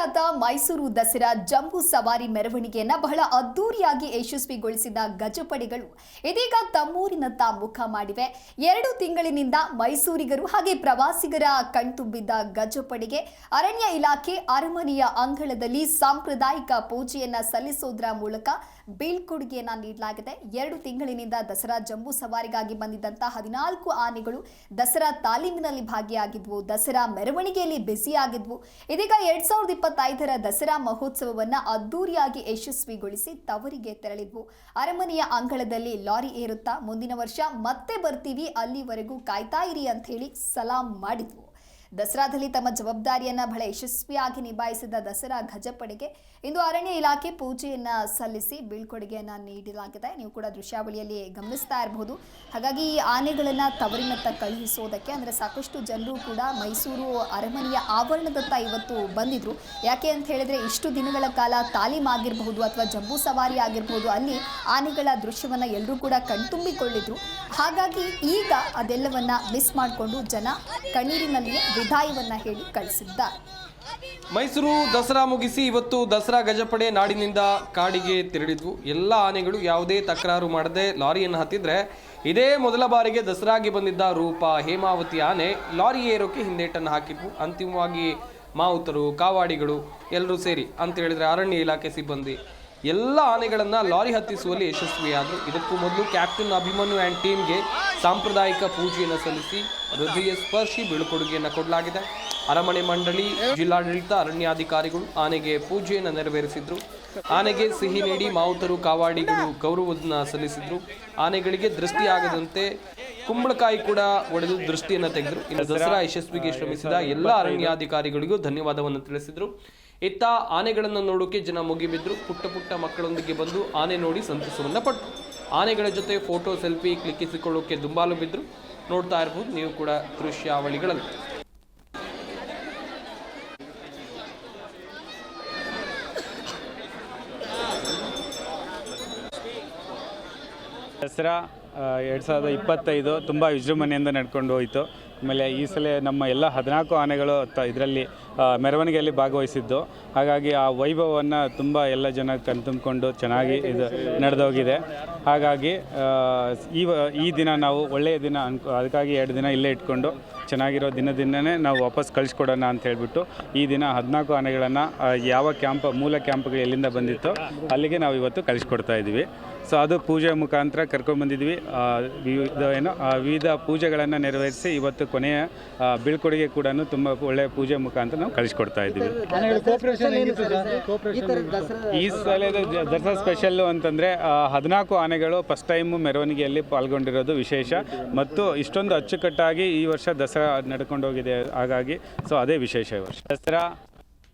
ವಿಖ್ಯಾತ ಮೈಸೂರು ದಸರಾ ಜಂಬೂ ಸವಾರಿ ಮೆರವಣಿಗೆಯನ್ನ ಬಹಳ ಅದ್ದೂರಿಯಾಗಿ ಯಶಸ್ವಿಗೊಳಿಸಿದ ಗಜಪಡೆಗಳು ಇದೀಗ ತಮ್ಮೂರಿನತ್ತ ಮುಖ ಮಾಡಿವೆ. ಎರಡು ತಿಂಗಳಿನಿಂದ ಮೈಸೂರಿಗರು ಹಾಗೆ ಪ್ರವಾಸಿಗರ ಕಣ್ತುಂಬಿದ್ದ ಗಜಪಡೆಗೆ ಅರಣ್ಯ ಇಲಾಖೆ ಅರಮನೆಯ ಅಂಗಳದಲ್ಲಿ ಸಾಂಪ್ರದಾಯಿಕ ಪೂಜೆಯನ್ನ ಸಲ್ಲಿಸೋದ್ರ ಮೂಲಕ ಬೀಳ್ಕೊಡುಗೆಯನ್ನ ನೀಡಲಾಗಿದೆ. ಎರಡು ತಿಂಗಳಿನಿಂದ ದಸರಾ ಜಂಬೂ ಸವಾರಿಗಾಗಿ ಬಂದಿದ್ದಂತಹ ಹದಿನಾಲ್ಕು ಆನೆಗಳು ದಸರಾ ತಾಲೀಮಿನಲ್ಲಿ ಭಾಗಿಯಾಗಿದ್ವು. ದಸರಾ ಮೆರವಣಿಗೆಯಲ್ಲಿ ಬ್ಯುಸಿಯಾಗಿದ್ವು. ಇದೀಗ ಎರಡ್ ಸಾವಿರದ ಇಪ್ಪತ್ತೈದರ ದಸರಾ ಮಹೋತ್ಸವವನ್ನ ಅದ್ದೂರಿಯಾಗಿ ಯಶಸ್ವಿಗೊಳಿಸಿ ತವರಿಗೆ ತೆರಳಿದ್ವು. ಅರಮನೆಯ ಅಂಗಳದಲ್ಲಿ ಲಾರಿ ಏರುತ್ತಾ ಮುಂದಿನ ವರ್ಷ ಮತ್ತೆ ಬರ್ತೀವಿ, ಅಲ್ಲಿವರೆಗೂ ಕಾಯ್ತಾ ಇರಿ ಅಂತ ಹೇಳಿ ಸಲಾಂ ಮಾಡಿದ್ವು. ದಸರಾದಲ್ಲಿ ತಮ್ಮ ಜವಾಬ್ದಾರಿಯನ್ನ ಬಹಳ ಯಶಸ್ವಿಯಾಗಿ ನಿಭಾಯಿಸಿದ ದಸರಾ ಗಜಪಡೆಗೆ ಇಂದು ಅರಣ್ಯ ಇಲಾಖೆ ಪೂಜೆಯನ್ನ ಸಲ್ಲಿಸಿ ಬೀಳ್ಕೊಡುಗೆಯನ್ನ ನೀಡಲಾಗಿದೆ. ನೀವು ಕೂಡ ದೃಶ್ಯಾವಳಿಯಲ್ಲಿ ಗಮನಿಸ್ತಾ ಇರಬಹುದು ಹಾಗಾಗಿ ಈ ಆನೆಗಳನ್ನ ತವರಿನತ್ತ ಕಳುಹಿಸೋದಕ್ಕೆ ಅಂದ್ರೆ ಸಾಕಷ್ಟು ಜನರು ಕೂಡ ಮೈಸೂರು ಅರಮನೆಯ ಆವರಣದತ್ತ ಇವತ್ತು ಬಂದಿದ್ರು. ಯಾಕೆ ಅಂತ ಹೇಳಿದ್ರೆ ಇಷ್ಟು ದಿನಗಳ ಕಾಲ ತಾಲೀಮ್ ಆಗಿರಬಹುದು ಅಥವಾ ಜಂಬೂ ಸವಾರಿ ಆಗಿರಬಹುದು ಅಲ್ಲಿ ಆನೆಗಳ ದೃಶ್ಯವನ್ನ ಎಲ್ಲರೂ ಕೂಡ ಕಣ್ತುಂಬಿಕೊಳ್ಳಿದ್ರು. ಹಾಗಾಗಿ ಈಗ ಅದೆಲ್ಲವನ್ನ ಮಿಸ್ ಮಾಡಿಕೊಂಡು ಜನ ಕಣ್ಣೀರಿನಲ್ಲಿಯೇ ವಿದಾಯವನ್ನ ಹೇಳಿ ಕಳಿಸಿದ್ದಾರೆ. ಮೈಸೂರು ದಸರಾ ಮುಗಿಸಿ ಇವತ್ತು ದಸರಾ ಗಜಪಡೆ ನಾಡಿನಿಂದ ಕಾಡಿಗೆ ತೆರಳಿದ್ವು. ಎಲ್ಲ ಆನೆಗಳು ಯಾವುದೇ ತಕರಾರು ಮಾಡದೆ ಲಾರಿಯನ್ನು ಹತ್ತಿದ್ರೆ ಇದೇ ಮೊದಲ ಬಾರಿಗೆ ದಸರಾಗೆ ಬಂದಿದ್ದ ರೂಪ, ಹೇಮಾವತಿ ಆನೆ ಲಾರಿ ಏರೋಕೆ ಹಿಂದೇಟನ್ನು ಹಾಕಿದ್ವು. ಅಂತಿಮವಾಗಿ ಮಾವುತರು, ಕಾವಾಡಿಗಳು ಎಲ್ಲರೂ ಸೇರಿ ಅಂತ ಹೇಳಿದ್ರೆ ಅರಣ್ಯ ಇಲಾಖೆ ಸಿಬ್ಬಂದಿ ಎಲ್ಲ ಆನೆಗಳನ್ನು ಲಾರಿ ಹತ್ತಿಸುವಲ್ಲಿ ಯಶಸ್ವಿಯಾದರು. ಇದಕ್ಕೂ ಮೊದಲು ಕ್ಯಾಪ್ಟನ್ ಅಭಿಮನ್ಯು ಆ್ಯಂಡ್ ಟೀಮ್ಗೆ ಸಾಂಪ್ರದಾಯಿಕ ಪೂಜೆಯನ್ನು ಸಲ್ಲಿಸಿ ಹೃದಯ ಸ್ಪರ್ಶಿ ಬೀಳ್ಕೊಡುಗೆಯನ್ನು ಕೊಡಲಾಗಿದೆ. ಅರಮನೆ ಮಂಡಳಿ ಜಿಲ್ಲಾಡಳಿತ ಅರಣ್ಯಾಧಿಕಾರಿಗಳು ಆನೆಗೆ ಪೂಜೆಯನ್ನು ನೆರವೇರಿಸಿದ್ರು. ಆನೆಗೆ ಸಿಹಿ ನೀಡಿ ಮಾವುತರು, ಕಾವಾಡಿಗಳು ಗೌರವವನ್ನು ಸಲ್ಲಿಸಿದ್ರು. ಆನೆಗಳಿಗೆ ದೃಷ್ಟಿಯಾಗದಂತೆ ಕುಂಬಳಕಾಯಿ ಕೂಡ ಒಡೆದು ದೃಷ್ಟಿಯನ್ನು ತೆಗೆದರು. ಇನ್ನು ದಸರಾ ಯಶಸ್ವಿಗೆ ಶ್ರಮಿಸಿದ ಎಲ್ಲ ಅರಣ್ಯಾಧಿಕಾರಿಗಳಿಗೂ ಧನ್ಯವಾದವನ್ನು ತಿಳಿಸಿದ್ರು. ಇತ್ತ ಆನೆಗಳನ್ನು ನೋಡೋಕೆ ಜನ ಮುಗಿಬಿದ್ರು. ಪುಟ್ಟ ಪುಟ್ಟ ಮಕ್ಕಳೊಂದಿಗೆ ಬಂದು ಆನೆ ನೋಡಿ ಸಂತಸವನ್ನು ಪಟ್ಟರು ಆನೆಗಳ ಜೊತೆ ಫೋಟೋ ಸೆಲ್ಫಿ ಕ್ಲಿಕ್ಕಿಸಿಕೊಳ್ಳೋಕೆ ದುಂಬಾಲು ಬಿದ್ದರು ನೋಡ್ತಾ ಇರ್ಬೋದು, ನೀವು ಕೂಡ ದೃಶ್ಯಾವಳಿಗಳಲ್ಲಿ. ದಸರಾ ಎರಡು ಸಾವಿರದ ಇಪ್ಪತ್ತೈದು ತುಂಬ ವಿಜೃಂಭಣೆಯಿಂದ ನಡ್ಕೊಂಡು ಹೋಯಿತು. ಆಮೇಲೆ ಈ ಸಲ ನಮ್ಮ ಎಲ್ಲ ಹದಿನಾಲ್ಕು ಆನೆಗಳು ತ ಇದರಲ್ಲಿ ಮೆರವಣಿಗೆಯಲ್ಲಿ ಭಾಗವಹಿಸಿದ್ದು. ಹಾಗಾಗಿ ಆ ವೈಭವವನ್ನು ತುಂಬ ಎಲ್ಲ ಜನ ಕಣ್ತುಂಬಿಕೊಂಡು ಚೆನ್ನಾಗಿ ಇದು ನಡೆದೋಗಿದೆ. ಹಾಗಾಗಿ ಈ ಈ ದಿನ ನಾವು ಒಳ್ಳೆಯ ದಿನ ಅನ್ಕೊ, ಅದಕ್ಕಾಗಿ ಎರಡು ದಿನ ಇಲ್ಲೇ ಇಟ್ಕೊಂಡು ಚೆನ್ನಾಗಿರೋ ದಿನದಿಂದನೇ ನಾವು ವಾಪಸ್ ಕಳಿಸ್ಕೊಡೋಣ ಅಂತ ಹೇಳಿಬಿಟ್ಟು ಈ ದಿನ ಹದಿನಾಲ್ಕು ಆನೆಗಳನ್ನು ಯಾವ ಕ್ಯಾಂಪ್, ಮೂಲ ಕ್ಯಾಂಪ್ಗೆ ಎಲ್ಲಿಂದ ಬಂದಿತ್ತು ಅಲ್ಲಿಗೆ ನಾವು ಇವತ್ತು ಕಳಿಸ್ಕೊಡ್ತಾ ಇದ್ದೀವಿ. ಸೊ ಅದು ಪೂಜೆ ಮುಖಾಂತರ ಕರ್ಕೊಂಡ್ಬಂದಿದ್ವಿ ಆ, ವಿವಿಧ ಏನು ಆ, ವಿವಿಧ ಪೂಜೆಗಳನ್ನು ನೆರವೇರಿಸಿ ಇವತ್ತು ಕೊನೆಯ ಬೀಳ್ಕೊಡುಗೆ ಕೂಡ ತುಂಬ ಒಳ್ಳೆಯ ಪೂಜೆ ಮುಖಾಂತರ ನಾವು ಕಳಿಸ್ಕೊಡ್ತಾ ಇದ್ದೀವಿ. ಈ ಸಲದ ದಸರಾ ಸ್ಪೆಷಲ್ಲು ಅಂತಂದರೆ ಹದಿನಾಲ್ಕು ಆನೆಗಳು ಫಸ್ಟ್ ಟೈಮು ಮೆರವಣಿಗೆಯಲ್ಲಿ ಪಾಲ್ಗೊಂಡಿರೋದು ವಿಶೇಷ. ಮತ್ತು ಇಷ್ಟೊಂದು ಅಚ್ಚುಕಟ್ಟಾಗಿ ಈ ವರ್ಷ ದಸರಾ ನಡ್ಕೊಂಡೋಗಿದೆ ಹಾಗಾಗಿ ಸೊ ಅದೇ ವಿಶೇಷ ಈ ವರ್ಷ. ದಸರಾ